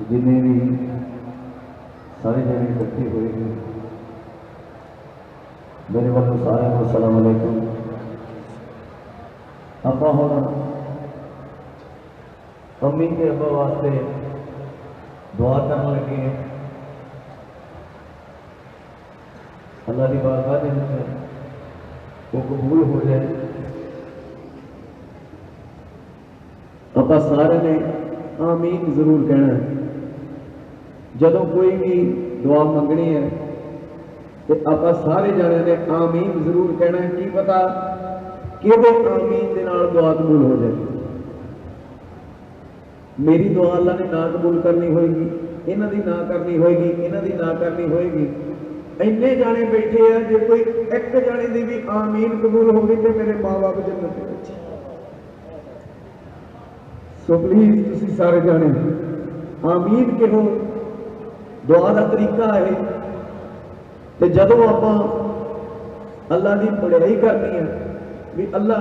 جتنے بھی سارے جنے اکٹھے ہوئے ہیں۔ میرے والوں سارے کو السلام علیکم۔ ابا ہونا امی کے ابا واسطے دعا کرنے لگے ہیں۔ اللہ کی بارگاہ دیں وہ قبول ہو جائے۔ ابا سارے نے آمین ضرور کہنا ہے۔ جدوں کوئی بھی دعا منگنی ہے تو آپ سارے جانے نے آمین ضرور کہنا ہے، کی پتا کہ وہ آمین دے نال دعا قبول ہو جائے۔ میری دعا اللہ نے نہ قبول کرنی ہوئے گی یہاں دی نہ کرنی ہوئے گی یہاں دی نہ کرنی ہوئے گی اینے جانے بیٹھے ہیں، جے کوئی ایک جانے دی بھی آمین قبول ہوگی تو میرے ماں باپ جنت میں ਸੋ ਪਲੀਜ਼ ਤੁਸੀਂ ਸਾਰੇ ਜਾਣੇ। ਆਮੀਨ ਕਿਹੋ। ਦੁਆ ਦਾ ਤਰੀਕਾ ਹੈ ਤੇ ਜਦੋਂ ਆਪਾਂ ਅੱਲਾ ਦੀ ਪੜ੍ਹਾਈ ਕਰਨੀ ਹੈ ਵੀ ਅੱਲਾ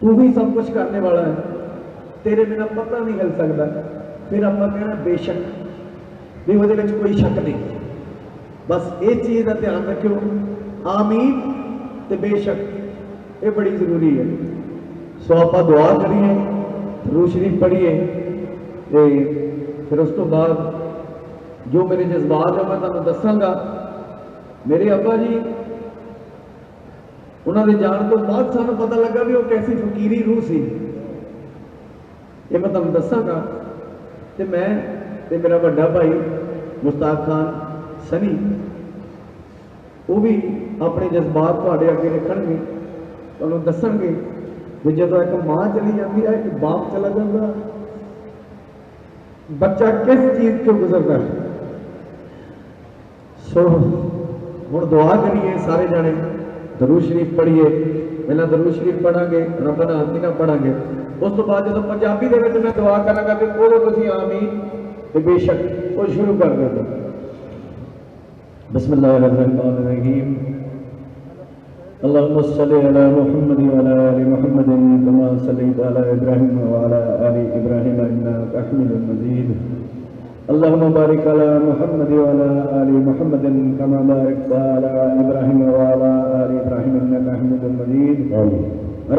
ਤੂੰ ਵੀ ਸਭ ਕੁਝ ਕਰਨੇ ਵਾਲਾ ਹੈ। ਤੇਰੇ ਬਿਨਾ ਪਤਾ ਨਹੀਂ ਹਿਲ ਸਕਦਾ। ਫਿਰ ਆਪਾਂ ਕਹਿਣਾ ਬੇਸ਼ੱਕ। ਵੀ ਉਹਦੇ ਵਿੱਚ ਕੋਈ ਸ਼ੱਕ ਨਹੀਂ। ਬਸ ਇਹ ਚੀਜ਼ ਦਾ ਧਿਆਨ ਰੱਖਿਓ। ਆਮੀਨ ਤੇ ਬੇਸ਼ੱਕ। ਇਹ ਬੜੀ ਜ਼ਰੂਰੀ ਹੈ। ਸੋ ਆਪਾਂ ਦੁਆ ਕਰੀਏ ਰੂਹ ਸ਼ਰੀਫ ਪੜ੍ਹੀਏ ਤੇ ਫਿਰ ਉਸ ਤੋਂ ਬਾਅਦ ਜੋ ਮੇਰੇ ਜਜ਼ਬਾਤ ਹੈ ਮੈਂ ਤੁਹਾਨੂੰ ਦੱਸਾਂਗਾ ਮੇਰੇ ਅੱਬਾ ਜੀ ਉਹਨਾਂ ਦੇ ਜਾਣ ਤੋਂ ਬਾਅਦ ਸਾਨੂੰ ਪਤਾ ਲੱਗਾ ਵੀ ਉਹ ਕੈਸੀ ਫਕੀਰੀ ਰੂਹ ਸੀ ਇਹ ਮੈਂ ਤੁਹਾਨੂੰ ਦੱਸਾਂਗਾ ਤੇ ਮੈਂ ਤੇ ਮੇਰਾ ਵੱਡਾ ਭਾਈ ਮੁਸਤਾਕ ਖਾਨ ਸਨੀ ਉਹ ਵੀ ਆਪਣੇ ਜਜ਼ਬਾਤ ਤੁਹਾਡੇ ਅੱਗੇ ਰੱਖਣਗੇ ਤੁਹਾਨੂੰ ਦੱਸਣਗੇ بھی جدو ایک ماں چلی جاتی ہے ایک باپ چلا جاتا بچہ کس چیز تو گزرتا ہے سو ہوں دعا کریے سارے جانے درو شریف پڑھیے پہلے درو شریف پڑھا گے ربنا آتینا پڑھا گے اس کو بعد جب پنجابی دے میں دعا کرا گا کہ بولو تھی آمین تو بے شک وہ شروع کر دو بسم اللہ الرحمن الرحیم اللهم صل على محمد وعلى ال محمد كما صليت على ابراهيم وعلى ال ابراهيم انك حميد مجيد. اللهم بارك على محمد وعلى ال محمد كما باركت على ابراهيم وعلى ال ابراهيم انك حميد مجيد.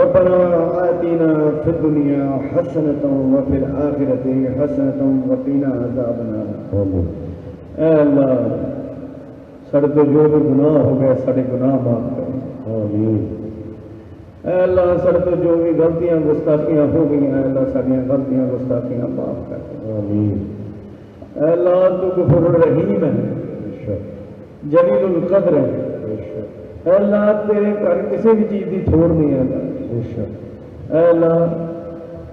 ربنا آتنا في الدنيا حسنة وفي الآخرة حسنة وقنا عذاب النار. اے اللہ سڑے جو بھی گناہ ہو گئے سڑے گناہ معاف اے اللہ سر جو بھی غلطیاں گستاخیاں ہو گئی ہیں اللہ ساری غلطیاں گستاخیاں معاف کر۔ اے اللہ تو غفور الرحیم ہے۔ جلیل القدر ہے۔ اے اللہ تیرے گھر کسی بھی چیز کی تھوڑ نہیں ہے۔ اے اللہ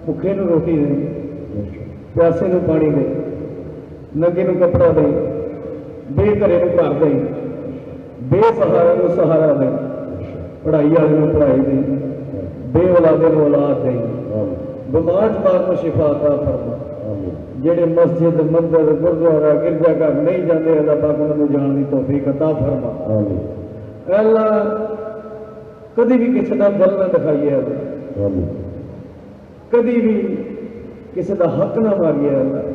بھوکے نو روٹی دے۔ پیاسے نو پانی دے۔ نگے نو کپڑا دے۔ بے گھرے نو گھر دے۔ بے سہارا نو سہارا دے۔ پڑھائی والے پڑھائی دی بے اولاد اولاد دی بیمار بار کو شفا عطا فرما جڑے مسجد مندر گردوارا گرجا گھر نہیں جاندے اللہ پاک انہوں نے جان دی توفیق عطا فرما اے اللہ کدی بھی کسی کا دل نہ دکھائیے اللہ کدی بھی کسی کا حق نہ ماریے اللہ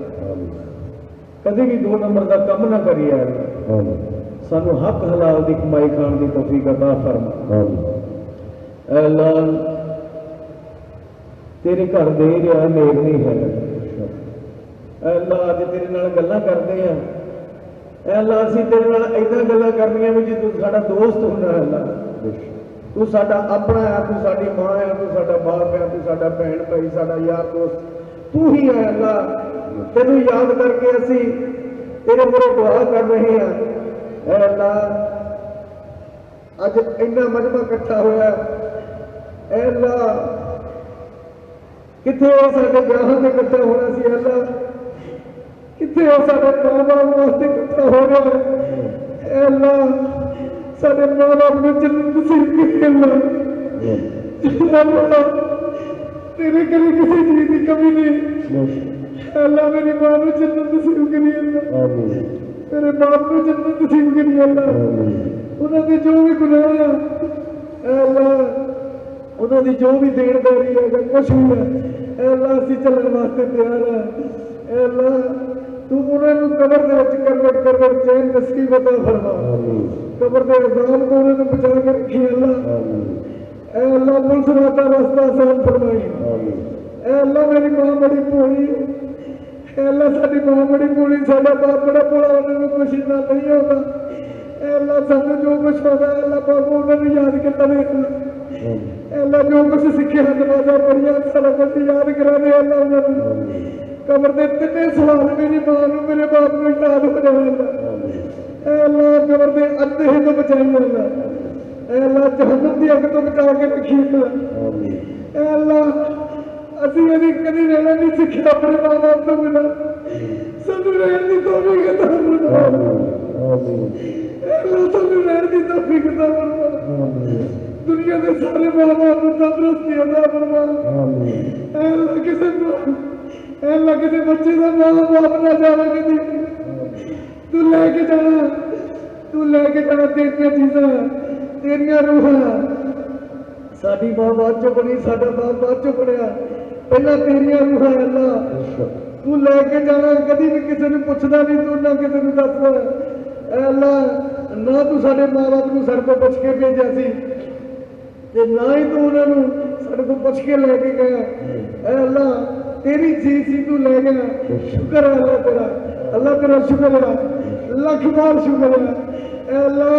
کدی بھی دو نمبر کا کم نہ کریے اللہ ਸਾਨੂੰ ਹੱਕ ਹਲਾਲ ਦੀ ਕਮਾਈ ਖਾਣ ਦੀ ਤੌਫੀਕ عطا ਫਰਮਾ ਐ ਅੱਲਾ ਤੇਰੇ ਘਰ ਦੇ ਰਿਹਾ ਮੇਰ ਨਹੀਂ ਹੈ ਐ ਅੱਲਾ ਅੱਜ ਤੇਰੇ ਨਾਲ ਗੱਲਾਂ ਕਰਦੇ ਆ ਐ ਅੱਲਾ ਅਸੀਂ ਤੇਰੇ ਨਾਲ ਏਦਾਂ ਗੱਲਾਂ ਕਰਨੀਆਂ ਵੀ ਜੇ ਤੂੰ ਸਾਡਾ ਦੋਸਤ ਹੁੰਦਾ ਹੈ ਅੱਲਾ ਤੂੰ ਸਾਡਾ ਆਪਣਾ ਹੈ ਤੂੰ ਸਾਡੀ ਮਾਂ ਹੈ ਤੂੰ ਸਾਡਾ ਬਾਪ ਹੈ ਤੂੰ ਸਾਡਾ ਭੈਣ ਭਾਈ ਸਾਡਾ ਯਾਰ ਦੋਸਤ ਤੂੰ ਹੀ ਹੈ ਅੱਲਾ ਤੈਨੂੰ ਯਾਦ ਕਰਕੇ ਅਸੀਂ ਤੇਰੇ ਮੂਹਰੇ ਦੁਆ ਕਰ ਰਹੇ ਹਾਂ ਐ ਅੱਲਾ ਅੱਜ ਇੰਨਾ ਮਜਮਾ ਇਕੱਠਾ ਹੋਇਆ। ਐ ਅੱਲਾ ਕਿੱਥੇ ਉਹ ਸਾਡੇ ਵਿਆਹਾਂ ਤੇ ਇਕੱਠਾ ਹੋਣਾ ਸੀ ਅੱਲਾ ਕਿੱਥੇ ਉਹ ਸਾਡੇ ਮਾਂ-ਬਾਪ ਵਾਸਤੇ ਇਕੱਠਾ ਹੋ ਐ ਅੱਲਾ ਸਾਡੇ ਮਾਂ-ਬਾਪ ਨੂੰ ਜੰਨਤ ਨਸੀਬ ਕਰੇ ਅੱਲਾ ਅੱਲਾ ਤੇਰੇ ਕੋਲ ਕਿਸੇ ਚੀਜ਼ ਦੀ ਕਮੀ ਨਹੀਂ। ਅੱਲਾ ਮੇਰੀ ਮਾਂ ਨੂੰ ਜੰਨਤ ਨਸੀਬ ਕਰੀ ਅੱਲਾ ਮੇਰੇ تیرے باپ نے جنت نصیب کری اللہ انہوں نے جو بھی گناہ اے اللہ انہوں نے جو بھی دینداری ہے اگر کچھ ہے اے اللہ اسی چلنے واسطے تیار ہے اے اللہ تو انہوں نے قبر دے وچ کروٹ کروٹ چین نصیب عطا فرما قبر دے عذاب کو انہوں نے بچا کے رکھی اللہ اے اللہ منصورات راستہ آسان فرمائی اے اللہ میری ماں بڑی پوری اے اللہ ساری ماں پوری سارا باپ بڑا پورا انہوں نے کچھ نہیں ہوتا اللہ سانو جو کچھ ہوتا ہے، اللہ بابو انہوں نے یاد کرتا رہنا اللہ جو کچھ سیکھے ہاتھ بازا پڑھیا سارا کچھ یاد کرانے اللہ انہوں نے قبر دے تنے سوال میری ماں میرے باپ نو یاد ہو جائے اللہ اللہ قبر دے اندھے ہی تو بچائی اللہ اللہ جہنم دی اگ تو بچا کے رکھی اللہ اللہ ਅਸੀਂ ਇਹਦੀ ਕਦੀ ਰਹਿਣਾ ਨਹੀਂ ਸਿੱਖਿਆ ਆਪਣੇ ਮਾਂ ਬਾਪ ਤੋਂ ਬਿਨਾਂ ਸਾਨੂੰ ਰਹਿਣ ਦੀ ਤੋਫੀਕ ਅਤਾ ਫਰਮਾ ਐ ਅੱਲਾ ਸਾਨੂੰ ਰਹਿਣ ਦੀ ਤੋਫੀਕ ਅਤਾ ਫਰਮਾ ਦੁਨੀਆ ਦੇ ਸਾਰੇ ਮਾਂ ਬਾਪ ਨੂੰ ਤੰਦਰੁਸਤੀ ਅਤਾ ਫਰਮਾ ਐ ਅੱਲਾ ਕਿਸੇ ਨੂੰ ਐ ਅੱਲਾ ਕਿਸੇ ਬੱਚੇ ਦਾ ਮਾਂ ਬਾਪ ਨਾ ਜਾਵੇ ਕਦੀ ਤੂੰ ਲੈ ਕੇ ਜਾਣਾ ਤੂੰ ਲੈ ਕੇ ਜਾਣਾ ਤੇਰੀਆਂ ਚੀਜ਼ਾਂ ਤੇਰੀਆਂ ਰੂਹਾਂ ਸਾਡੀ ਮਾਂ ਬਾਅਦ ਚੋਂ ਬਣੀ ਸਾਡਾ ਬਾਪ ਬਾਅਦ ਚੋਂ ਬਣਿਆ ਪਹਿਲਾਂ ਤੇਰੀਆਂ ਰੂਹਾਂ ਅੱਲਾ ਤੂੰ ਲੈ ਕੇ ਜਾਣਾ ਕਦੀ ਵੀ ਕਿਸੇ ਨੂੰ ਪੁੱਛਦਾ ਨਹੀਂ ਤੂੰ ਨਾ ਕਿਸੇ ਨੂੰ ਦੱਸਦਾ ਐ ਅੱਲਾ ਨਾ ਤੂੰ ਸਾਡੇ ਮਾਂ ਬਾਪ ਨੂੰ ਸਾਡੇ ਤੋਂ ਪੁੱਛ ਕੇ ਭੇਜਿਆ ਸੀ ਤੇ ਨਾ ਹੀ ਤੂੰ ਉਹਨਾਂ ਨੂੰ ਸਾਡੇ ਤੋਂ ਪੁੱਛ ਕੇ ਲੈ ਕੇ ਗਿਆ ਐ ਅੱਲਾ ਤੇਰੀ ਚੀਜ਼ ਸੀ ਤੂੰ ਲੈ ਗਿਆ ਸ਼ੁਕਰ ਹੈ ਅੱਲਾ ਤੇਰਾ ਅੱਲਾ ਤੇਰਾ ਸ਼ੁਕਰ ਹੈ ਲੱਖ ਵਾਰ ਸ਼ੁਕਰ ਹੈ ਐ ਅੱਲਾ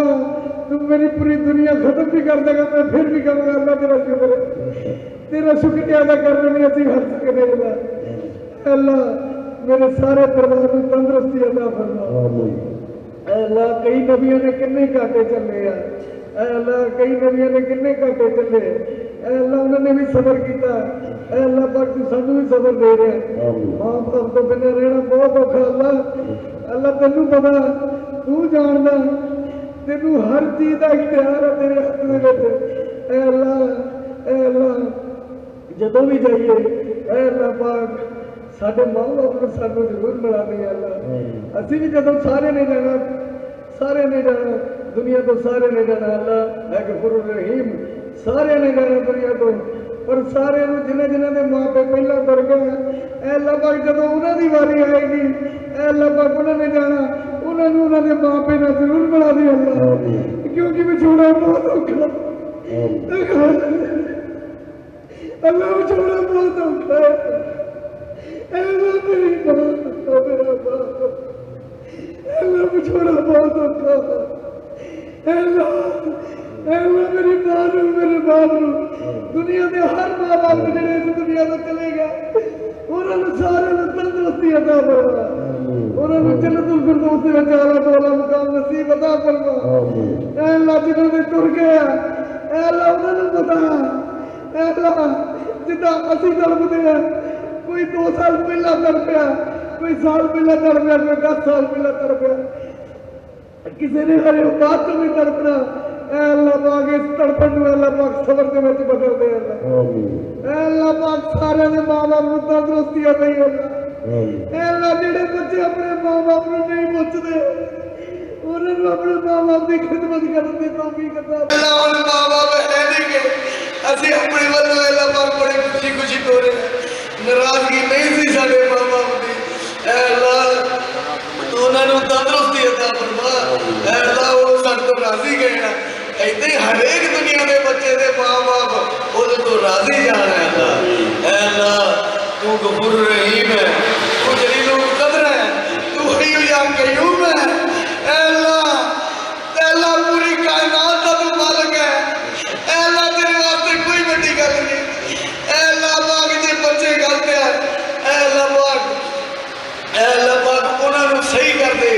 ਤੂੰ ਮੇਰੀ ਪੂਰੀ ਦੁਨੀਆ ਖਤਮ ਵੀ ਕਰ ਦੇਗਾ ਮੈਂ ਫਿਰ ਵੀ ਕਹਾਂਗਾ ਅੱਲਾ ਤੇਰਾ ਸ਼ੁਕਰ ਹੈ تیرا شکریہ ادا کرنے میں اسی ہر سکے دے گا اللہ میرے سارے پروار میں تندرستی ادا فرما۔ اے اللہ کئی نبیوں نے کنے کاٹے چلے یا اے اللہ کئی نبیوں نے کنے کاٹے چلے۔ اے اللہ انہوں نے بھی صبر کیتا۔ اے اللہ پاک تو سانو بھی صبر دے رہے ہیں۔ ماں باپ تو بنا رہنا بہت اوکھا اللہ۔ اللہ تنو پتا تو جاندا تنو ہر چیز دا اختیار ہے تیرے ہاتھ دے وچ اے اللہ اے اللہ ਜਦੋਂ ਵੀ ਜਾਈਏ ਐ ਅੱਲਾ ਪਾਕ ਸਾਡੇ ਮਾਂ ਬਾਪ ਨੂੰ ਸਾਨੂੰ ਜ਼ਰੂਰ ਮਿਲਾ ਦੇ ਅੱਲਾ ਅਸੀਂ ਵੀ ਜਦੋਂ ਸਾਰੇ ਨੇ ਜਾਣਾ ਸਾਰੇ ਨੇ ਜਾਣਾ ਦੁਨੀਆ ਤੋਂ ਸਾਰੇ ਨੇ ਜਾਣਾ ਅੱਲਾ ਹੈ ਗਫੂਰ ਰਹੀਮ ਸਾਰੇ ਨੇ ਜਾਣਾ ਦੁਨੀਆ ਤੋਂ ਪਰ ਸਾਰੇ ਨੂੰ ਜਿਨ੍ਹਾਂ ਜਿਨ੍ਹਾਂ ਦੇ ਮਾਪੇ ਪਹਿਲਾਂ ਤੁਰ ਗਏ ਐ ਅੱਲਾ ਪਾਕ ਜਦੋਂ ਉਹਨਾਂ ਦੀ ਵਾਰੀ ਆਏਗੀ ਐ ਅੱਲਾ ਪਾਕ ਉਹਨਾਂ ਨੇ ਜਾਣਾ ਉਹਨਾਂ ਨੂੰ ਉਹਨਾਂ ਦੇ اب میں اچھوڑا بولتا ہوں اے میں تیری بہت اچھا میرا باپ اے میں بچھوڑا بہت اچھا اے اللہ اے اللہ میری ماں رو میرے باپ رو دنیا میں ہر ماں باپ کو جڑے اس دنیا میں چلے گئے انہوں نے سارے نے تندرستی عطا فرما انہوں نے جنت الفردوس میں جانا دولا مقام نصیب عطا فرما اے اللہ جنہوں نے تر گیا اے اللہ انہوں نے بتایا اے اللہ جتنا اسی ہیں کوئی دو سال پہلا تڑپیا کوئی سال پہلا تڑپیا کوئی دس سال پہلا تڑپیا کسی نے ہر بات تو بھی تڑپنا اے اللہ پاک اس تڑپن میں اللہ پاک صبر دے وچ بدل دے اللہ۔ اے اللہ پاک سارے دے ماں باپ نوں تندرستی عطا ہی اے اللہ جڑے بچے اپنے ماں باپ نوں نہیں پوچھدے انہاں نوں اپنے ماں باپ دی خدمت کرن دی توفیق عطا اللہ ان ماں باپ ہے نہیں کہ ਅਸੀਂ ਆਪਣੇ ਵੱਲੋਂ ਅੱਲਾ ਪਾਕ ਬੜੇ ਖੁਸ਼ੀ ਖੁਸ਼ੀ ਤੋਰੇ ਨਾਰਾਜ਼ਗੀ ਨਹੀਂ ਸੀ ਸਾਡੇ ਮਾਂ-ਬਾਪ ਦੀ। ਐ ਅੱਲਾ ਤੂੰ ਉਹਨਾਂ ਨੂੰ ਤੰਦਰੁਸਤੀ ਅਤਾ ਫਰਮਾ ਐ ਅੱਲਾ ਉਹ ਸਾਡੇ ਤੋਂ ਰਾਜ਼ੀ ਗਏ ਨਾ ਏਦਾਂ ਹੀ ਹਰੇਕ ਦੁਨੀਆ ਦੇ ਮਾਂ-ਬਾਪ ਉਹਦੇ ਤੋਂ ਰਾਜ਼ੀ ਜਾਣ ਹੈ ਅੱਲਾ ਐ ਅੱਲਾ ਤੂੰ ਗਫੂਰ ਰਹੀਮ ਹੈ ਤੂੰ ਜਲੀਲੁਲ ਕਦਰ ਹੈ ਤੂੰ ਹਯੂ ਯਾ ਕਯੂਮ ਹੈ ਐ ਅੱਲਾ ਐ ਅੱਲਾ ਪੂਰੀ ਕਾਇਨਾਤ ਦਾ ਤੂੰ ਮਾਲਕ ਹੈ ਐ ਅੱਲਾ ਤੇਰੇ ਵਾਸਤੇ ਕੋਈ ਵੱਡੀ ਗੱਲ ਨਹੀਂ ਐ ਅੱਲਾ ਪਾਕ ਜੇ ਬੱਚੇ ਗਲਤ ਆ ਐ ਅੱਲਾ ਪਾਕ ਐ ਅੱਲਾ ਪਾਕ ਉਹਨਾਂ ਨੂੰ ਸਹੀ ਕਰ ਦੇ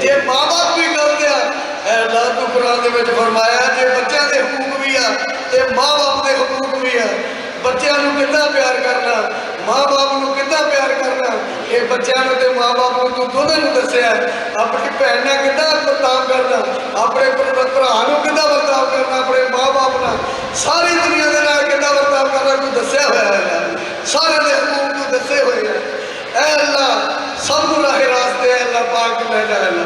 ਜੇ ਮਾਂ-ਬਾਪ ਵੀ ਗਲਤ ਆ ਐ ਅੱਲਾ ਤੂੰ ਕੁਰਾਨ ਦੇ ਵਿੱਚ ਫਰਮਾਇਆ ਜੇ ਬੱਚਿਆਂ ਦੇ ਹਕੂਕ ਵੀ ਆ ਤੇ ਮਾਂ-ਬਾਪ ਦੇ ਹਕੂਕ ਵੀ ਆ ਬੱਚਿਆਂ ਨੂੰ ਕਿੱਦਾਂ ਪਿਆਰ ਕਰਨਾ ਮਾਂ-ਬਾਪ ਨੂੰ ਕਿੱਦਾਂ ਪਿਆਰ ਕਰਨਾ ਇਹ ਬੱਚਿਆਂ ਨੂੰ ਤੇ ਮਾਂ-ਬਾਪ ਨੂੰ ਤੂੰ ਦੋਨਾਂ ਨੂੰ ਦੱਸਿਆ ਆਪਣੀ ਭੈਣ ਨਾਲ ਕਿੱਦਾਂ ਵਰਤਾਵ ਕਰਨਾ ਆਪਣੇ ਭਰਾ ਭਰਾ ਨੂੰ ਕਿੱਦਾਂ ਵਰਤਾਵ ਕਰਨਾ ਆਪਣੇ ਮਾਂ-ਬਾਪ ਨਾਲ ਸਾਰੀ ਦੁਨੀਆ ਦੇ ਨਾਲ ਕਿੱਦਾਂ ਵਰਤਾਵ ਕਰਨਾ ਤੂੰ ਦੱਸਿਆ ਹੋਇਆ ਹੈ ਸਾਰਿਆਂ ਦੇ ਹਕੂਕ ਤੂੰ ਦੱਸੇ ਹੋਏ ਆ ਐ ਅੱਲਾ ਸਭ ਨੂੰ ਰਾਹ ਰਾਸਤੇ ਐ ਅੱਲਾ ਪਾਕ ਲੈ ਜਾ ਅੱਲਾ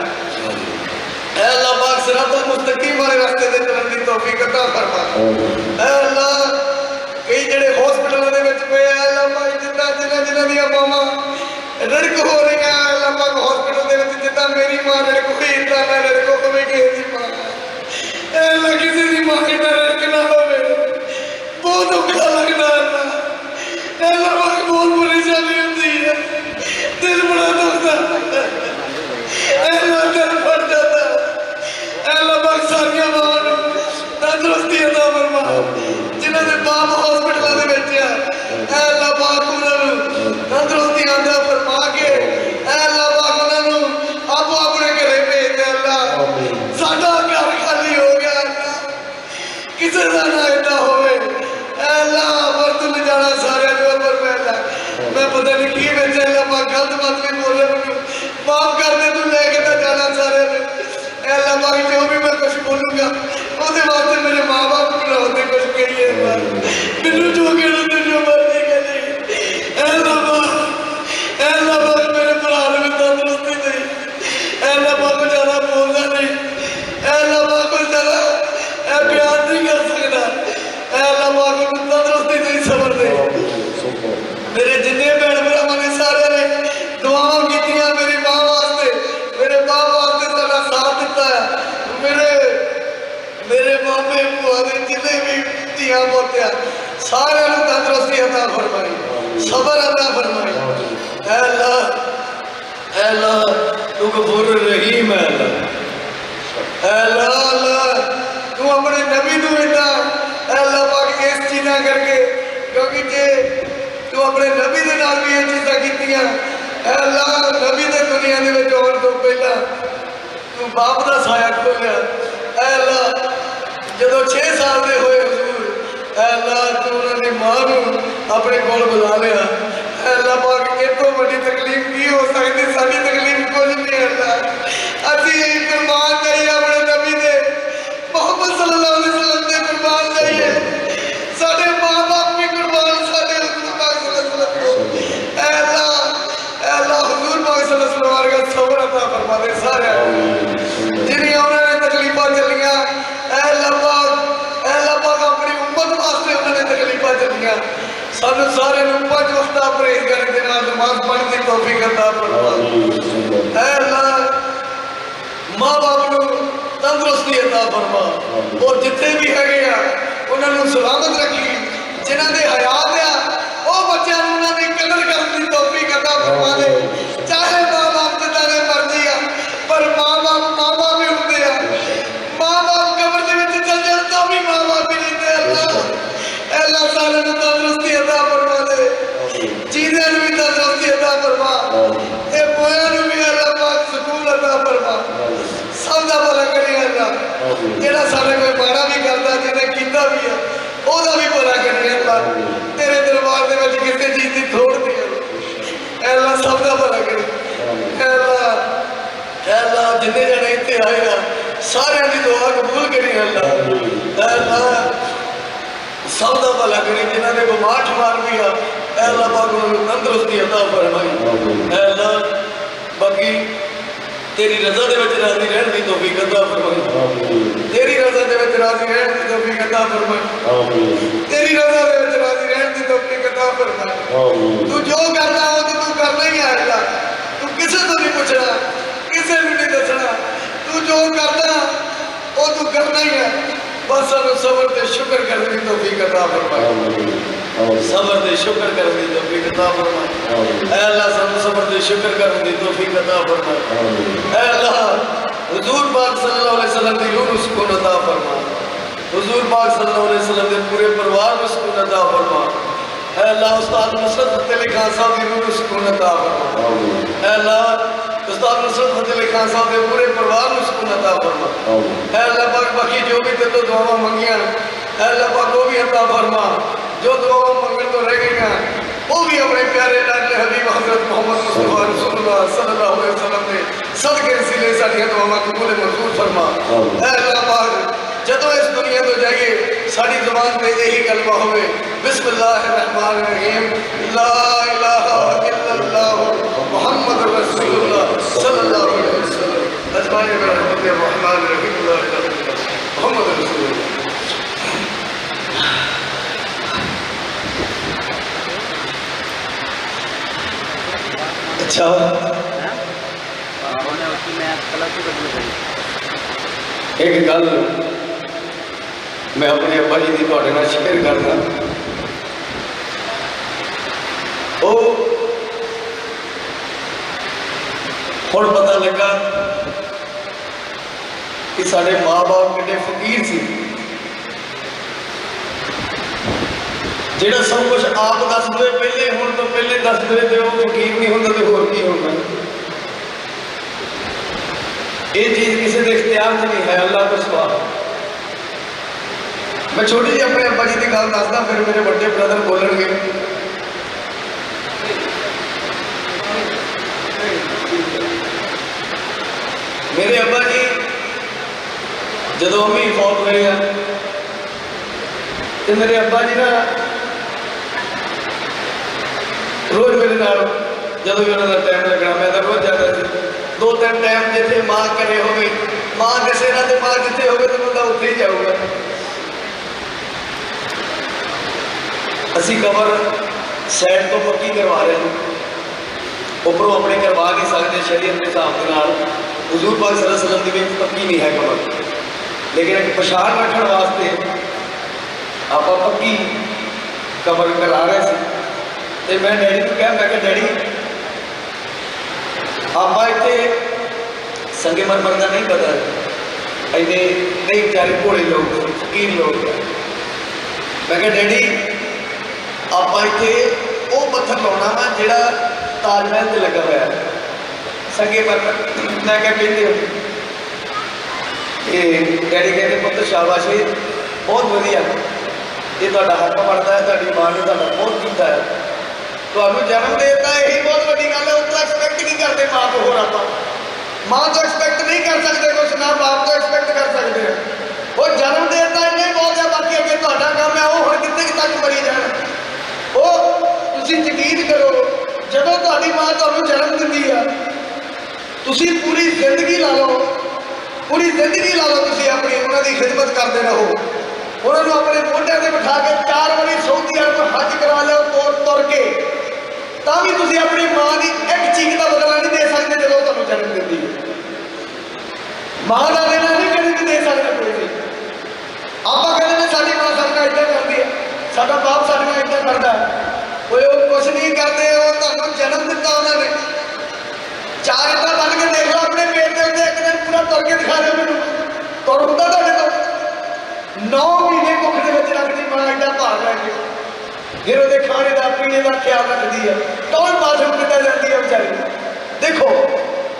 ਐ ਅੱਲਾ ਪਾਕ ਸਿਰਾਤੁਲ ਮੁਸਤਕੀਮ ਵਾਲੇ ਰਸਤੇ ਤੇ ਚੱਲਣ ਦੀ ਤੌਫੀਕ عطا ਫਰਮਾ ਐ ਅੱਲਾ ਕਈ ਜਿਹੜੇ ਹਸਪੀਟਲਾਂ ਦੇ ਵਿੱਚ ਪਏ ਆ ਅੱਲਾ ਪਾਕ ਜਿੱਦਾਂ ਮੇਰੀਆਂ ਮਾਵਾਂ ਰੜਕ ਹੋ ਰਹੀਆਂ ਲੰਬਕ ਹਸਪੀਟਲ ਦੇ ਵਿੱਚ ਜਿੱਦਾਂ ਮੇਰੀ ਮਾਂ ਰੜਕ ਹੋਈ ਇਦਾਂ ਮੈਂ ਰੜਕ ਹੋਵੇ ਕਿਸੇ ਦੀ ਮਾਂ? ਇਹ ਨਾ ਦੀ ਮਾਂ ਦੀ ਰੜਕ ਹੋਵੇ। ਬਹੁਤ ਔਖਾ ਲੱਗਦਾ ਹੈ ਇਹ ਲੰਬਕ ਬਹੁਤ ਪਰੇਸ਼ਾਨੀ ਹੁੰਦੀ ਹੈ ਦਿਲ ਬੜਾ ਦੁਖਦਾ। ਇਹ ਨਾ ਦਿਲ ਜਾਂਦਾ। ਇਹ ਲੰਬਕ ਸਾਰੀਆਂ ਮਾਵਾਂ ਨੂੰ ਤੰਦਰੁਸਤੀ ਅਦਾ ਫਰਮਾ ਜਿਨ੍ਹਾਂ ਦੇ ਬਾਪ ਹਸਪੀਟਲਾਂ ਦੇ ਵਿੱਚ ਆ, ਐ ਅੱਲਾ ਉਹਨਾਂ ਨੂੰ ਤੰਦਰੁਸਤੀ ਆਂਦਾ ਫਰਮਾ ਕੇ ਐ ਅੱਲਾ ਪਾਕ ਉਹਨਾਂ ਨੂੰ ਆਪੋ ਆਪਣੇ ਘਰੇ ਭੇਜ ਦੇ ਅੱਲਾ ਸਾਡਾ ਘਰ ਖਾਲੀ ਹੋ ਗਿਆ ਅੱਲਾ ਕਿਸੇ ਦਾ ਨਾ ਏਦਾਂ ਹੋਵੇ ਐ ਅੱਲਾ ਵਰਤ ਲੈ ਜਾਣਾ ਸਾਰਿਆਂ ਦੇ ਉੱਪਰ ਮੈਂ ਅੱਲਾ ਮੈਂ ਪਤਾ ਨਹੀਂ ਕੀ ਵਿੱਚ ਅੱਲਾ ਪਾਕ ਗਲਤ ਬਾਤ ਵੀ ਬੋਲੇ ਮੈਨੂੰ ਮਾਫ ਕਰ ਦੇ ਤੂੰ ਲੈ ਕੇ ਤਾਂ ਜਾਣਾ ਸਾਰਿਆਂ ਨੇ ਐ ਅੱਲਾ ਪਾਕ ਜੋ ਵੀ ਮੈਂ ਕੁਝ ਬੋਲੂੰਗਾ ਉਹਦੇ ਵਾਸਤੇ ਮੇਰੇ ਮਾਂ-ਬਾਪ ਨੂੰ ਹੋਤੇ ਕੁਝ ਕਹੀਏ ਅੱਲਾ ਮੈਨੂੰ ਜੋ ਕਹਿਣਾ ਤੂੰ ਜੋ ਮਰਜ਼ੀ ਕਰੀ ਐ ਅੱਲਾ ਪਾਕ ਐ ਅੱਲਾ ਪਾਕ ਮੇਰੇ ਭਰਾ ਨੂੰ ਵੀ ਤੰਦਰੁਸਤੀ ਦੇ ਐ ਅੱਲਾ ਪਾਕ ਜ਼ਿਆਦਾ ਬੋਲਦਾ ਨਹੀਂ ਐ ਅੱਲਾ ਪਾਕ ਜ਼ਿਆਦਾ ਇਹ ਬਿਆਨ ਨਹੀਂ ਕਰ ਸਕਦਾ ਐ ਅੱਲਾ ਪਾਕ ਨੂੰ ਤੰਦਰੁਸਤੀ ਦੇ ਸਬਰ ਦੇ ਮੇਰੇ ਜਿੰਨੇ ਭੈਣ ਭਰਾਵਾਂ ਨੇ ਸਾਰਿਆਂ ਨੇ ਦੁਆਵਾਂ ਕੀਤੀਆਂ ਮੇਰੀ ਮਾਂ ਵਾਸਤੇ ਮੇਰੇ ਬਾਪ ਵਾਸਤੇ ਸਾਡਾ ਸਾਥ ਦਿੱਤਾ ਹੈ ਮੇਰੇ ਮੇਰੇ ਭੂਆ ਦੇ ਜਿੰਨੇ ਵੀ ਧੀਆਂ ਪੋਤਿਆਂ, ਸਾਰਿਆਂ ਨੂੰ ਤੰਦਰੁਸਤੀ ਅਤਾ ਫਰਮਾਈ, ਸਬਰ ਅਤਾ ਫਰਮਾਈ। ਐ ਅੱਲਾ ਐ ਅੱਲਾ, ਤੂੰ ਗਫੂਰ ਰਹੀਮ ਹੈ ਅੱਲਾ। ਐ ਅੱਲਾ ਅੱਲਾ, ਤੂੰ ਆਪਣੇ ਨਬੀ ਨੂੰ ਇਦਾਂ ਐ ਅੱਲਾ ਪਾਕ ਇਸ ਚੀਜ਼ਾਂ ਕਰਕੇ, ਕਿਉਂਕਿ ਜੇ ਤੂੰ ਆਪਣੇ ਨਬੀ ਦੇ ਨਾਲ ਵੀ ਇਹ ਚੀਜ਼ਾਂ ਕੀਤੀਆਂ, ਐ ਅੱਲਾ, ਨਬੀ ਦੇ ਦੁਨੀਆ ਦੇ ਵਿੱਚ ਆਉਣ ਤੋਂ ਪਹਿਲਾਂ ਤੂੰ ਬਾਪ ਦਾ ਸਾਇਆ ਖੋਲਿਆ। ਐ ਅੱਲਾ ਜਦੋਂ 6 ਸਾਲ ਦੇ ਹੋਏ ਹਜ਼ੂਰ, ਐ ਅੱਲਾ ਤੂੰ ਉਹਨਾਂ ਦੀ ਮਾਂ ਨੂੰ ਆਪਣੇ ਕੋਲ ਬੁਲਾ ਲਿਆ। ਐ ਅੱਲਾ ਪਾਕ ਇਹ ਤੋਂ ਵੱਡੀ ਤਕਲੀਫ ਕੀ ਹੋ ਸਕਦੀ? ਸਾਡੀ ਤਕਲੀਫ ਕੁਝ ਨਹੀਂ ਹੈ ਅੱਲਾ ਅਸੀਂ ਇਹ ਕੁਰਬਾਨ ਆਪਣੇ ਨਬੀ ਦੇ ਮੁਹੰਮਦ ਸੱਲੱਲਾਹੁ ਅਲੈਹਿ ਵਸੱਲਮ ਦੇ ਕੁਰਬਾਨ ਕਰੀਏ ਸਾਡੇ ਮਾਂ-ਬਾਪ ਵੀ ਕੁਰਬਾਨ ਸਾਡੇ ਹਜ਼ੂਰ ਪਾਕ ਸੱਲੱਲਾਹੁ ਅਲੈਹਿ ਵਸੱਲਮ ਐ ਅੱਲਾ ਐ ਅੱਲਾ ਹਜ਼ੂਰ ਪਾਕ ਸੱਲੱਲਾਹੁ ਅਲੈਹਿ ਵਸੱਲਮ ਵਰਗਾ ਸਬਰ ਅਤਾ ਫਰਮਾ ਦੇ ਸਾਰਿਆਂ ਨੂੰ ਜਿਹੜੀਆਂ ਉਹਨਾਂ ਨੇ ਤਕਲੀਫਾਂ ਚੱਲੀਆਂ ਐ ਲੱਭਾ ਐ ਲੱਭਾ ਆਪਣੀ ਉਮਤ ਵਾਸਤੇ ਉਹਨਾਂ ਨੇ ਤਕਲੀਫਾਂ ਚੱਲੀਆਂ ਸਾਨੂੰ ਸਾਰਿਆਂ ਨੂੰ ਪੰਜ ਵਕਤਾਂ ਪਰਹੇਜ਼ ਨਮਾਜ਼ ਪੜ੍ਹਨ ਦੀ ਤੌਫੀਕ ਅਤਾ ਫਰਮਾ ਐ ਅੱਲਾ ਮਾਂ ਬਾਪ ਨੂੰ ਤੰਦਰੁਸਤੀ ਅਤਾ ਫਰਮਾ ਉਹ ਜਿੱਥੇ ਵੀ ਹੈਗੇ ਆ ਉਹਨਾਂ ਨੂੰ ਸਲਾਮਤ ਰੱਖੀ। ਜਿਨ੍ਹਾਂ ਦੇ ਹਯਾਤ ਆ ਉਹ ਬੱਚਿਆਂ ਨੂੰ ਉਹਨਾਂ ਦੀ ਕਦਰ ਕਰਨ ਦੀ ਤੌਫੀਕ ਅਤਾ ਫਰਮਾ ਦੇ سلطہ پہ لگنے کی نا دیکھو ماتھ مار دیا اے اللہ پاک انہوں نے تندرستی عطا فرمائی۔ اے اللہ، باقی تیری رضا دے بچے راضی رہن دی توفیق عطا فرمائی۔ تیری رضا دے بچے راضی رہن دی توفیق عطا فرمائی۔ تیری رضا دے بچے راضی رہن دی توفیق عطا فرمائی۔ تو جو کرنا ہو تو تو کرنا ہی ہے اللہ۔ تو کسے تو نہیں پوچھنا، کسے بھی نہیں دسنا۔ تو جو کرنا ہو وہ تو کرنا ہی ہے۔ بس سب صبر دے شکر کرنی تو بھی کتا فرمائے۔ صبر دے شکر کرنی تو بھی کتا فرمائے۔ اے اللہ صلی اللہ صبر دے شکر کرنی تو بھی کتا فرمائے۔ اے اللہ حضور پاک صلی اللہ علیہ وسلم دے روح اس کو نتا فرمائے۔ حضور پاک صلی اللہ علیہ وسلم دے پورے پروار اس کو نتا فرمائے۔ اے اللہ استاد مسعود تلکہ لکھا صاحب دی روح سکون عطا فرما اے اللہ استاد نصرت فتح علی خان صاحب دے پورے پروار میں سکون عطا فرما۔ اے اللہ پاک باقی جو بھی تے تو دعا مانگیاں اے اللہ پاک وہ بھی عطا فرما۔ جو دعا مانگیاں تو رہ گئیاں وہ بھی اپنے پیارے لاڈلے حبیب حضرت محمد مصطفی رسول اللہ صلی اللہ علیہ وسلم نے صدقے وسیلے ساڈیاں دعاواں قبول منظور فرما۔ اے اللہ پاک جدو اس دنیا تو جائیے ساری زبان پہ یہی کلمہ ہوئے بسم اللہ الرحمن الرحیم لا الہ الا اللہ محمد رسول اللہ صلی اللہ علیہ وسلم۔ اجمائی رحمت محمد رحمت اللہ محمد رسول اللہ۔ اچھا۔ ایک گل، میں اپنے ابا جی کی تھوڑے نال شیئر کرنا وہ ہر پتہ لگا کہ ساڑھے ماں باپ کٹے فقیر سی جیڑا سب کچھ آپ دس دے پہلے ہون تو پہلے دس دے تے وہ فقیر نہیں ہوندا تے ہور کی ہوندا یہ چیز کسی دے اختیار تھی نہیں ہے اللہ کو سوا میں چھوٹی جی اپنے ابا جی دی گل پھر میرے بڑے بردر بولن گے ਮੇਰੇ ਅੱਬਾ ਜੀ, ਜਦੋਂ ਅੰਮੀ ਫੌਤ ਹੋਏ ਆ, ਤੇ ਮੇਰੇ ਅੱਬਾ ਜੀ ਨਾ ਰੋਜ਼ ਮੇਰੇ ਨਾਲ, ਜਦੋਂ ਵੀ ਉਹਨਾਂ ਦਾ ਟਾਈਮ ਲੱਗਣਾ, ਮੈਂ ਤਾਂ ਰੋਜ਼ ਜਾਂਦਾ ਸੀ। ਦੋ ਤਿੰਨ ਟਾਈਮ ਜਿੱਥੇ ਮਾਂ ਘਰੇ ਹੋਵੇ, ਮਾਂ ਕਿਸੇ ਨਾਲ ਤੇ ਮਾਂ ਜਿੱਥੇ ਹੋਵੇ, ਤੇ ਬੰਦਾ ਉੱਥੇ ਹੀ ਜਾਊਗਾ। ਅਸੀਂ ਕਬਰ ਸਾਈਡ ਤੋਂ ਪੱਕੀ ਕਰਵਾ ਰਹੇ ਹਾਂ। ਉੱਪਰੋਂ ਆਪਣੇ ਕਰਵਾ ਨਹੀਂ ਸਕਦੇ ਸ਼ਰੀਅਤ ਦੇ ਹਿਸਾਬ ਦੇ ਨਾਲ। ਹਜ਼ੂਰ ਪਾਕ ਸੱਲੱਲਾਹੁ ਅਲੈहि ਵਸੱਲਮ ਦੀ ਵਿੱਚ ਪੱਕੀ ਨਹੀਂ ਹੈ ਕਬਰ। ਲੇਕਿਨ ਇੱਕ ਪਛਾਣ ਰੱਖਣ ਵਾਸਤੇ ਆਪਾਂ ਪੱਕੀ ਕਬਰ ਕਰਾ ਰਹੇ ਸੀ। ਤੇ ਮੈਂ ਡੈਡੀ ਨੂੰ ਕਿਹਾ, ਮੈਂ ਕਿਹਾ, ਡੈਡੀ, ਆਪਾਂ ਇੱਥੇ ਸੰਗੇ ਮਰਮਰ ਦਾ ਨਹੀਂ ਪਤਾ। ਇਹਦੇ ਨਹੀਂ ਵਿਚਾਰੇ ਭੋਲੇ ਲੋਕ, ਫਕੀਰ ਲੋਕ ਮੈਂ ਕਿਹਾ, ਡੈਡੀ, ਆਪਾਂ ਇੱਥੇ ਉਹ ਪੱਥਰ ਲਾਉਣਾ ਵਾ ਜਿਹੜਾ ਤਾਜ ਮਹਿਲ ਤੇ ਲੱਗਾ ਹੋਇਆ ਹੈ। ਸੰਗੇ ਮਰਮਰ ਮੈਂ ਕਿਹਾ ਕਹਿੰਦੇ ਹੋ। ਇਹ ਡੈਡੀ ਕਹਿੰਦੇ, ਪੁੱਤ ਸ਼ਾਬਾਸ਼ ਇਹ ਬਹੁਤ ਵਧੀਆ। ਇਹ ਤੁਹਾਡਾ ਹੱਕ ਬਣਦਾ ਹੈ, ਤੁਹਾਡੀ ਮਾਂ ਨੇ ਤੁਹਾਡਾ ਬਹੁਤ ਕੀਤਾ ਹੈ। ਤੁਹਾਨੂੰ ਜਨਮ ਦੇ ਦਿੱਤਾ ਇਹੀ ਬਹੁਤ ਵੱਡੀ ਗੱਲ ਹੈ ਉਹ ਤਾਂ ਐਕਸਪੈਕਟ ਨਹੀਂ ਕਰਦੇ ਮਾਂ ਤੋਂ ਹੋਰ ਆਪਾਂ। ਮਾਂ ਤੋਂ ਐਕਸਪੈਕਟ ਨਹੀਂ ਕਰ ਸਕਦੇ ਕੁਛ, ਨਾ ਬਾਪ ਤੋਂ ਐਕਸਪੈਕਟ ਕਰ ਸਕਦੇ ਉਹ ਜਨਮ ਦੇ ਦਿੱਤਾ ਇੰਨੇ ਬਹੁਤ ਹੈ, ਬਾਕੀ ਅੱਗੇ ਤੁਹਾਡਾ ਕੰਮ ਹੈ, ਉਹ ਹੁਣ ਕਿੱਥੇ ਕੁ ਤੱਕ ਮਰੀ ਜਾਣ। ਉਹ ਤੁਸੀਂ ਯਕੀਨ ਕਰੋ, ਜਦੋਂ ਤੁਹਾਡੀ ਮਾਂ ਤੁਹਾਨੂੰ ਜਨਮ ਦਿੰਦੀ ਆ ਤੁਸੀਂ ਪੂਰੀ ਜ਼ਿੰਦਗੀ ਲਾ ਲਓ। ਪੂਰੀ ਜ਼ਿੰਦਗੀ ਲਾ ਲਓ ਤੁਸੀਂ ਆਪਣੀ, ਉਹਨਾਂ ਦੀ ਖਿਦਮਤ ਕਰਦੇ ਰਹੋ। ਉਹਨਾਂ ਨੂੰ ਆਪਣੇ ਮੋਢਿਆਂ ਤੇ ਬਿਠਾ ਕੇ ਚਾਰ ਵਾਰੀ ਸਊਦੀ ਅਰਬ ਹੱਜ ਕਰਾ ਲਿਓ ਤੁਰ ਤੁਰ ਕੇ। ਤਾਂ ਵੀ ਤੁਸੀਂ ਆਪਣੀ ਮਾਂ ਦੀ ਇੱਕ ਚੀਕ ਦਾ ਬਦਲਾ ਨਹੀਂ ਦੇ ਸਕਦੇ ਜਦੋਂ ਤੁਹਾਨੂੰ ਜਨਮ ਦਿੰਦੀ ਹੈ। ਮਾਂ ਦਾ ਦੇਣਾ ਨਹੀਂ ਕਦੇ ਦੇ ਸਕਦਾ ਕੋਈ ਵੀ। ਆਪਾਂ ਕਹਿੰਦੇ ਨੇ ਸਾਡੀ ਮਾਂ ਸਾਡੇ ਨਾਲ ਇੱਦਾਂ ਕਰਦੀ ਹੈ। ਸਾਡਾ ਬਾਪ ਸਾਡੇ ਨਾਲ ਇੱਦਾਂ ਕਰਦਾ ਹੈ। ਉਹ ਕੁਛ ਨਹੀਂ ਕਰਦੇ, ਉਹ ਤੁਹਾਨੂੰ ਜਨਮ ਦਿੱਤਾ ਉਹਨਾਂ ਨੇ। ਚਾਰ ਇੱਟਾਂ ਬਣ ਕੇ ਦੇਖ ਲਓ, ਆਪਣੇ ਪੇਟ ਦੇ ਉੱਤੇ ਇੱਕ ਦਿਨ ਪੂਰਾ ਤੁਰ ਕੇ ਦਿਖਾ ਦਿਓ ਮੈਨੂੰ। ਤੁਰ ਹੁੰਦਾ ਤੁਹਾਡੇ ਤੋਂ। 9 ਮਹੀਨੇ ਕੁੱਖ ਦੇ ਵਿੱਚ ਰੱਖਦੀ ਬਣਾ ਐਡਾ ਭਾਰ ਲੈ ਕੇ। ਫਿਰ ਉਹਦੇ ਖਾਣੇ ਦਾ, ਪੀਣੇ ਦਾ ਖਿਆਲ ਰੱਖਦੀ ਹੈ ਕੌਣ ਬਾਥਰੂਮ ਕਿੱਦਾਂ ਜਾਂਦੀ ਹੈ ਵਿਚਾਰੀ? ਦੇਖੋ,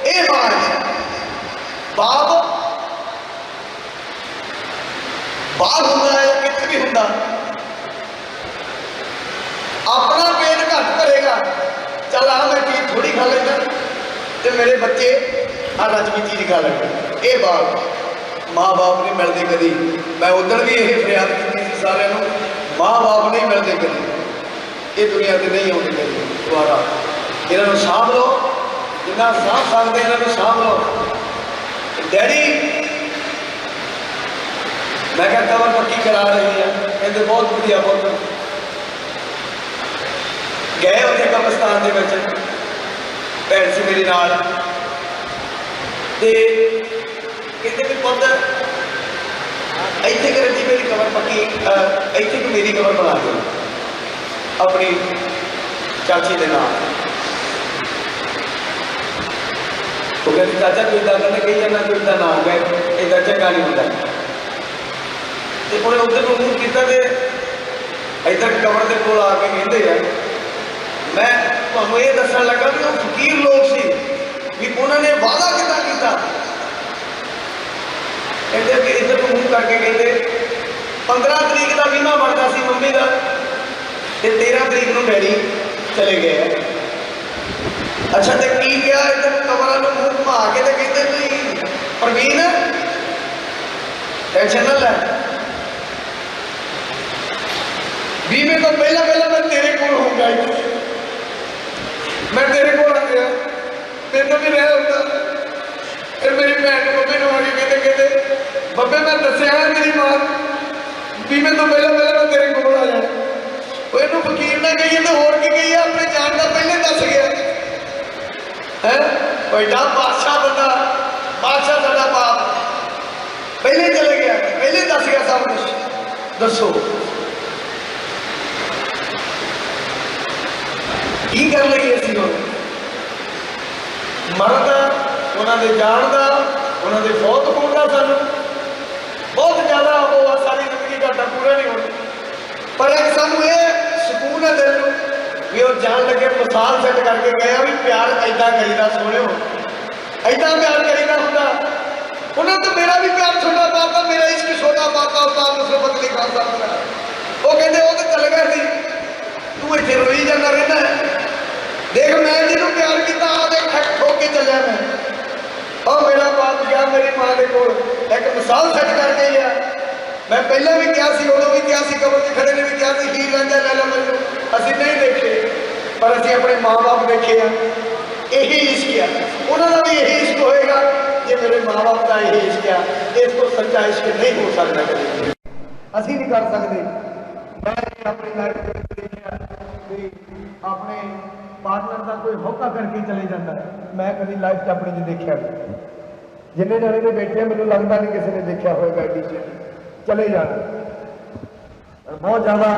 ਇਹ ਮਾਂ ਬਾਪ ਬਾਪ ਹੁੰਦਾ ਹੈ ਕਿਤੇ ਵੀ ਹੁੰਦਾ। ਆਪਣਾ ਪੇਟ ਘੱਟ ਭਰੇਗਾ। ਚੱਲ ਆ ਮੈਂ ਚੀਜ਼ ਥੋੜੀ ਖਾ ਲੈਂਦਾ। ਤੇ ਮੇਰੇ ਬੱਚੇ ਆ ਰਜਵੀ ਚੀਜ਼ ਖਾ ਲੈਣਗੇ ਇਹ ਬਾਪ ਮਾਂ ਬਾਪ ਨਹੀਂ ਮਿਲਦੇ ਕਦੀ। ਮੈਂ ਉਦੋਂ ਵੀ ਇਹ ਫਰਿਆਦ ਕੀਤੀ ਸੀ ਸਾਰਿਆਂ ਨੂੰ ਮਾਂ ਬਾਪ ਨਹੀਂ ਮਿਲਦੇ ਕਦੀ। ਇਹ ਦੁਨੀਆ ਤੇ ਨਹੀਂ ਆਉਂਦੇ ਕਦੀ ਦੁਬਾਰਾ। ਇਹਨਾਂ ਨੂੰ ਸਾਂਭ ਲਓ, ਜਿੰਨਾ ਸਾਂਭ ਸਕਦੇ ਇਹਨਾਂ ਨੂੰ ਸਾਂਭ ਲਓ। ਡੈਡੀ, ਮੈਂ ਕਿਹਾ ਕਵਰ ਪੱਕੀ ਕਰਾ ਰਹੀ ਹੈ ਕਹਿੰਦੇ ਬਹੁਤ ਵਧੀਆ ਬਹੁਤ ਗਏ ਉੱਥੇ ਕਬਰਸਤਾਨ ਦੇ ਵਿੱਚ। ਭੈਣ ਸੀ ਮੇਰੇ ਨਾਲ। ਤੇ ਕਹਿੰਦੇ ਵੀ ਪੁੱਤ, ਇੱਥੇ ਕਰ ਦੀ ਮੇਰੀ ਕਬਰ ਪੱਕੀ ਇੱਥੇ ਕਿ ਮੇਰੀ ਕਬਰ ਬਣਾ ਦਿਓ। ਆਪਣੀ ਚਾਚੀ ਦੇ ਨਾਲ। ਉਹ ਕਹਿੰਦੀ, ਚਾਚਾ, ਕੋਈ ਦਾ ਕਹਿੰਦਾ ਕਹੀ ਜਾਂਦਾ, ਕੋਈ ਦਾ ਨਾ ਹੋਵੇ ਇਹਦਾ ਚੰਗਾ ਨਹੀਂ ਹੁੰਦਾ। ਤੇ ਉਹਨੇ ਉਧਰ ਨੂੰ ਮੂੰਹ ਕੀਤਾ ਤੇ ਇੱਧਰ ਕਬਰ ਦੇ ਕੋਲ ਆ ਕੇ ਕਹਿੰਦੇ ਆ ਮੈਂ ਤੁਹਾਨੂੰ ਇਹ ਦੱਸਣ ਲੱਗਾ ਵੀ ਉਹ ਫਕੀਰ ਲੋਕ ਸੀ ਵੀ ਉਹਨਾਂ ਨੇ ਵਾਅਦਾ ਕਿੱਦਾਂ ਕੀਤਾ। ਕਹਿੰਦੇ ਕਿ ਇੱਧਰ ਨੂੰ ਮੂੰਹ ਕਰਕੇ ਕਹਿੰਦੇ 15 ਤਰੀਕ ਦਾ ਵੀਮਾ ਬਣਦਾ ਸੀ ਮੰਮੀ ਦਾ ਤੇ 13 ਤਰੀਕ ਨੂੰ ਡੈਡੀ ਚਲੇ ਗਏ। ਅੱਛਾ, ਤੇ ਕੀ ਕਿਹਾ ਇੱਧਰ ਕਬਰਾਂ ਨੂੰ ਮੂੰਹ ਘੁਮਾ ਕੇ ਤੇ ਕਹਿੰਦੇ ਵੀ ਪ੍ਰਵੀਨ ਟੈਨਸ਼ਨ ਨਾ ਲੈ। ਬੀਮੇ ਤੋਂ ਪਹਿਲਾਂ ਪਹਿਲਾਂ ਮੈਂ ਤੇਰੇ ਕੋਲ ਹੋਊਗਾ ਇੱਥੇ। ਮੈਂ ਤੇਰੇ ਕੋਲ ਆ ਗਿਆ। ਤੈਨੂੰ ਵੀ ਰਹਿ ਹੁੰਦਾ ਫਿਰ ਮੇਰੀ ਭੈਣ ਬੱਬੇ ਨੂੰ ਆ ਕਹਿੰਦੇ ਕਹਿੰਦੇ ਬੱਬੇ ਮੈਂ ਦੱਸਿਆ ਨਾ ਮੇਰੀ ਮਾਂ ਬੀਮੇ ਤੋਂ ਪਹਿਲਾਂ ਪਹਿਲਾਂ ਮੈਂ ਤੇਰੇ ਕੋਲ ਆ ਜਾਣਾ ਉਹ ਇਹਨੂੰ ਫਕੀਰ ਨਾ ਕਹੀ ਤੇ ਹੋਰ ਕੀ ਕਹੀਏ ਆਪਣੇ ਜਾਣ ਦਾ ਪਹਿਲੇ ਦੱਸ ਗਿਆ। ਵੱਡਾ ਬਾਦਸ਼ਾਹ ਬੰਦਾ। ਬਾਦਸ਼ਾਹ ਸਾਡਾ ਬਾਪ। ਪਹਿਲੇ ਚਲੇ ਗਿਆ। ਪਹਿਲੇ ਦੱਸ ਗਿਆ ਸਭ ਕੁਝ ਦੱਸੋ। ਕੀ ਕਰ ਲਈਏ ਅਸੀਂ ਹੁਣ? ਮਰਦਾ, ਉਹਨਾਂ ਦੇ ਜਾਣ ਦਾ ਉਹਨਾਂ ਦੇ ਫੌਤ ਹੋਣ ਦਾ ਸਾਨੂੰ। ਬਹੁਤ ਜ਼ਿਆਦਾ ਉਹ ਆ, ਸਾਰੀ ਜ਼ਿੰਦਗੀ ਘਾਟਾ ਪੂਰਾ ਨਹੀਂ ਹੋਣਾ। ਪਰ ਇੱਕ ਸਾਨੂੰ ਇਹ ਸਕੂਨ ਹੈ ਦਿਲ ਨੂੰ ਵੀ ਉਹ ਜਾਣ ਲੱਗੇ, ਮਿਸਾਲ ਸੈੱਟ ਕਰਕੇ ਗਏ ਆ ਵੀ ਪਿਆਰ ਐਦਾਂ ਕਰੀਦਾ, ਸੋਹਣਿਓ। ਐਦਾਂ ਪਿਆਰ ਕਰੀਦਾ ਹੁੰਦਾ। ਉਹਨਾਂ ਤੋਂ ਮੇਰਾ ਵੀ ਪਿਆਰ ਛੋਟਾ ਬਾਪਾ ਮੇਰਾ ਇਸ਼ਕ ਛੋਟਾ ਬਾਪਾ ਉਸਤਾਦ ਨਸਰਤ ਅਲੀ ਖਾਨ ਸਾਹਿਬ ਦਾ ਉਹ ਕਹਿੰਦੇ, ਉਹ ਤਾਂ ਚੱਲ ਗਿਆ ਸੀ। ਤੂੰ ਇੱਥੇ ਰੋਈ ਜਾਂਦਾ ਰਹਿੰਦਾ دیکھ میں تینوں پیار کیتا دیکھ ٹھک ٹھو کے چلے میں اور میرا باپ کیا میری ماں دے کول ایک مثال سیٹ کر دے گیا میں پہلے بھی کیا سی ادو بھی کیا سی کبھر کی کھڑے نے بھی کیا سی ہی رنجا لیلہ مجھے اسی نہیں دیکھے پر اسی اپنے ماں باپ دیکھے ہیں یہی عشق کیا انہوں نے بھی یہی عشق ہوئے گا یہ میرے ماں باپ کا یہی عشق کیا اس کو سچا عشق نہیں ہو سکتا کبھی اسی نہیں کر سکتے میں اپنی لائف دیکھے دیکھا کہ اپنے ਪਾਰਟਨਰ ਦਾ ਕੋਈ ਹੋਕਾ ਕਰਕੇ ਚਲੇ ਜਾਂਦਾ ਮੈਂ ਕਦੀ ਲਾਈਫ 'ਚ ਆਪਣੀ 'ਚ ਦੇਖਿਆ ਨਹੀਂ ਜਿੰਨੇ ਜਣੇ ਨੇ ਬੈਠੇ ਮੈਨੂੰ ਲੱਗਦਾ ਨਹੀਂ ਕਿਸੇ ਨੇ ਦੇਖਿਆ ਹੋਵੇਗਾ ਐਡੀ ਚੀਜ਼। ਚਲੇ ਜਾਣ। ਬਹੁਤ ਜ਼ਿਆਦਾ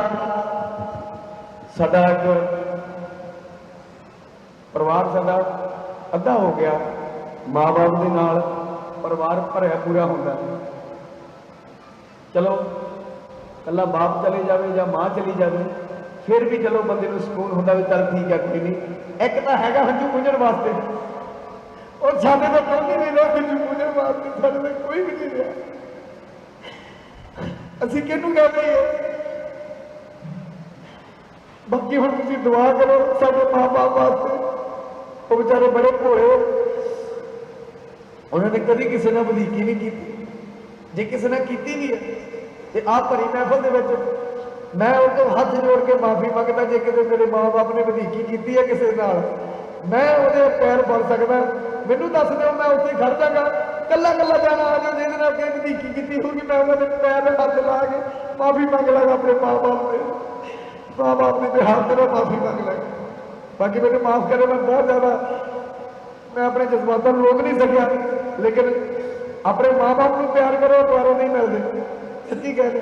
ਸਾਡਾ ਇੱਕ ਪਰਿਵਾਰ ਸਾਡਾ ਅੱਧਾ ਹੋ ਗਿਆ। ਮਾਂ-ਬਾਪ ਦੇ ਨਾਲ ਪਰਿਵਾਰ ਭਰਿਆ ਪੂਰਾ ਹੁੰਦਾ ਚਲੋ ਕੱਲਾ ਬਾਪ ਚਲੇ ਜਾਵੇ ਜਾਂ ਮਾਂ ਚਲੀ ਜਾਵੇ ਫਿਰ ਵੀ ਚਲੋ ਬੰਦੇ ਨੂੰ ਸਕੂਨ ਹੁੰਦਾ ਵੀ ਚੱਲ ਠੀਕ ਹੈ ਕੋਈ ਨਹੀਂ। ਇੱਕ ਤਾਂ ਹੈਗਾ ਹੰਝੂ ਪੁੰਝਣ ਵਾਸਤੇ। ਉਹ ਸਾਡੇ ਤੋਂ ਕੋਈ ਨਹੀਂ ਰਿਹਾ, ਹੰਝੂ ਪੁੰਝਣ ਵਾਸਤੇ ਸਾਡੇ ਤੋਂ ਕੋਈ ਵੀ ਨਹੀਂ ਰਿਹਾ। ਅਸੀਂ ਕਿਹਨੂੰ ਕਹਿੰਦੇ ਹਾਂ ਬਾਕੀ ਹੁਣ ਤੁਸੀਂ ਦੁਆ ਕਰੋ ਸਾਡੇ ਮਾਪੇ ਵਾਸਤੇ। ਉਹ ਵਿਚਾਰੇ ਬੜੇ ਭੋਲੇ। ਉਹਨਾਂ ਨੇ ਕਦੀ ਕਿਸੇ ਨਾਲ ਵਧੀਕੀ ਨਹੀਂ ਕੀਤੀ। ਜੇ ਕਿਸੇ ਨਾਲ ਕੀਤੀ ਵੀ ਹੈ, ਤੇ ਆਹ ਭਰੀ ਮਹਿਫਲ ਦੇ ਵਿੱਚ ਮੈਂ ਉਹ ਤੋਂ ਹੱਥ ਜੋੜ ਕੇ ਮਾਫੀ ਮੰਗਦਾ ਜੇ ਕਿਤੇ ਮੇਰੇ ਮਾਪੇ ਨੇ ਵਧੀਕੀ ਕੀਤੀ ਹੈ ਕਿਸੇ ਨਾਲ ਮੈਂ ਉਹਦੇ ਪੈਰ ਫੜ ਸਕਦਾ ਮੈਨੂੰ ਦੱਸ ਦਿਓ ਮੈਂ ਉੱਥੇ ਖੜ ਜਾਗਾ ਕੱਲਾ ਕੱਲਾ ਜਾਣਾ ਆ ਜਾਓ ਜਿਹਦੇ ਨਾਲ ਕਿ ਵਧੀਕੀ ਕੀਤੀ ਹੋਊਗੀ ਮੈਂ ਉਹਦੇ ਪੈਰ ਦੇ ਹੱਥ ਲਾ ਕੇ ਮਾਫੀ ਮੰਗ ਲਾਂਗਾ ਆਪਣੇ ਮਾਪੇ ਦੇ ਮਾਪੇ ਦੇ ਤੇ ਹੱਥ ਨਾਲ ਮਾਫੀ ਮੰਗ ਲਾਂਗਾ ਬਾਕੀ ਮੈਨੂੰ ਮਾਫ ਕਰੇ ਮੈਂ ਬਹੁਤ ਜ਼ਿਆਦਾ ਮੈਂ ਆਪਣੇ ਜਜ਼ਬਾਤਾਂ ਨੂੰ ਰੋਕ ਨਹੀਂ ਸਕਿਆ ਲੇਕਿਨ ਆਪਣੇ ਮਾਪੇ ਨੂੰ ਪਿਆਰ ਕਰੋ ਦੁਆਰਾ ਨਹੀਂ ਮਿਲਦੇ ਸੱਚੀ ਕਹਿੰਦੇ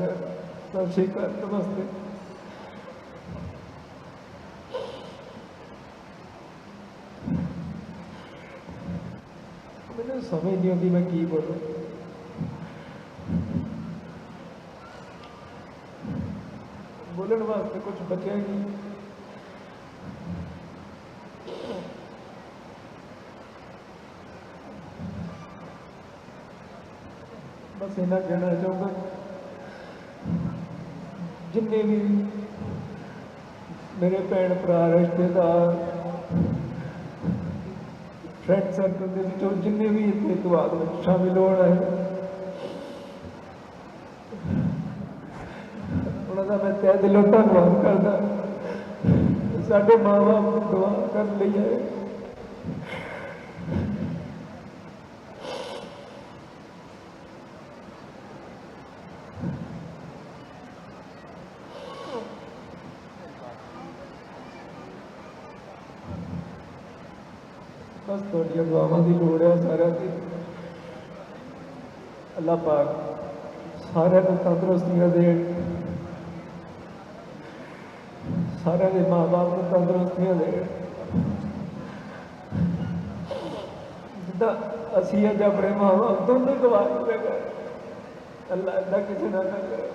ਹੈ। ਸਤਿ ਸ਼੍ਰੀ ਸਮਝ ਨਹੀਂ ਆਉਂਦੀ ਮੈਂ ਕੀ ਬੋਲਾਂ। ਬੋਲਣ ਵਾਸਤੇ ਕੁਝ ਬਚਿਆ ਨਹੀਂ। ਬਸ ਇਹਨਾਂ ਕਹਿਣਾ ਚਾਹੁੰਦਾ ਜਿੰਨੇ ਵੀ ਮੇਰੇ ਭੈਣ ਭਰਾ ਰਿਸ਼ਤੇਦਾਰ ਫਰੈਂਡ ਸਰਕਲ ਦੇ ਵਿੱਚੋਂ ਜਿੰਨੇ ਵੀ ਇੱਥੇ ਇਤਵਾਦ ਵਿੱਚ ਸ਼ਾਮਿਲ ਹੋਣ ਆਏ ਉਹਨਾਂ ਦਾ ਮੈਂ ਤਹਿ ਦਿਲੋਂ ਧੰਨਵਾਦ ਕਰਦਾ ਸਾਡੇ ਮਾਂ-ਬਾਪ ਨੂੰ ਦੁਆ ਕਰਨ ਲਈ ਆਏ ਬਸ ਤੁਹਾਡੀਆਂ ਦੁਆਵਾਂ ਦੀ ਲੋੜ ਹੈ ਸਾਰਿਆਂ ਦੀ। ਅੱਲਾਹ ਪਾਕ ਸਾਰਿਆਂ ਨੂੰ ਤੰਦਰੁਸਤੀਆਂ ਦੇਣ। ਸਾਰਿਆਂ ਦੇ ਮਾਂ-ਬਾਪ ਨੂੰ ਤੰਦਰੁਸਤੀਆਂ ਦੇਣ। ਜਿੱਦਾਂ ਅਸੀਂ ਅੱਜ ਆਪਣੇ ਮਾਂ-ਬਾਪ ਦੋਨੋਂ ਗਵਾ ਅੱਲਾਹ ਅੱਲਾਹ ਕਿਸੇ ਨਾਲ ਨਾ ਕਰੇ।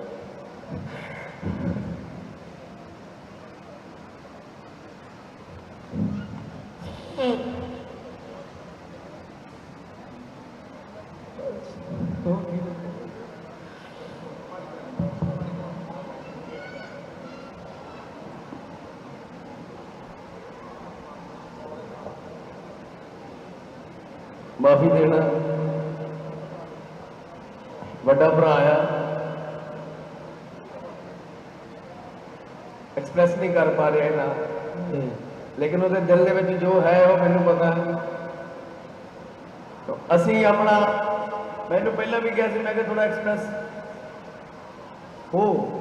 ਮਾਫੀ ਦੇਣਾ। ਵੱਡਾ ਭਰਾ ਆ। ਐਕਸਪ੍ਰੈਸ ਨਹੀਂ ਕਰ ਪਾ ਰਿਹਾ ਨਾ ਲੇਕਿਨ ਉਹਦੇ ਦਿਲ ਦੇ ਵਿੱਚ ਜੋ ਹੈ ਉਹ ਮੈਨੂੰ ਪਤਾ। ਹੈ ਅਸੀਂ ਆਪਣਾ ਮੈਨੂੰ ਪਹਿਲਾਂ ਵੀ ਕਿਹਾ ਸੀ ਮੈਂ ਕਿ ਥੋੜਾ ਐਕਸਪ੍ਰੈਸ ਹੋ।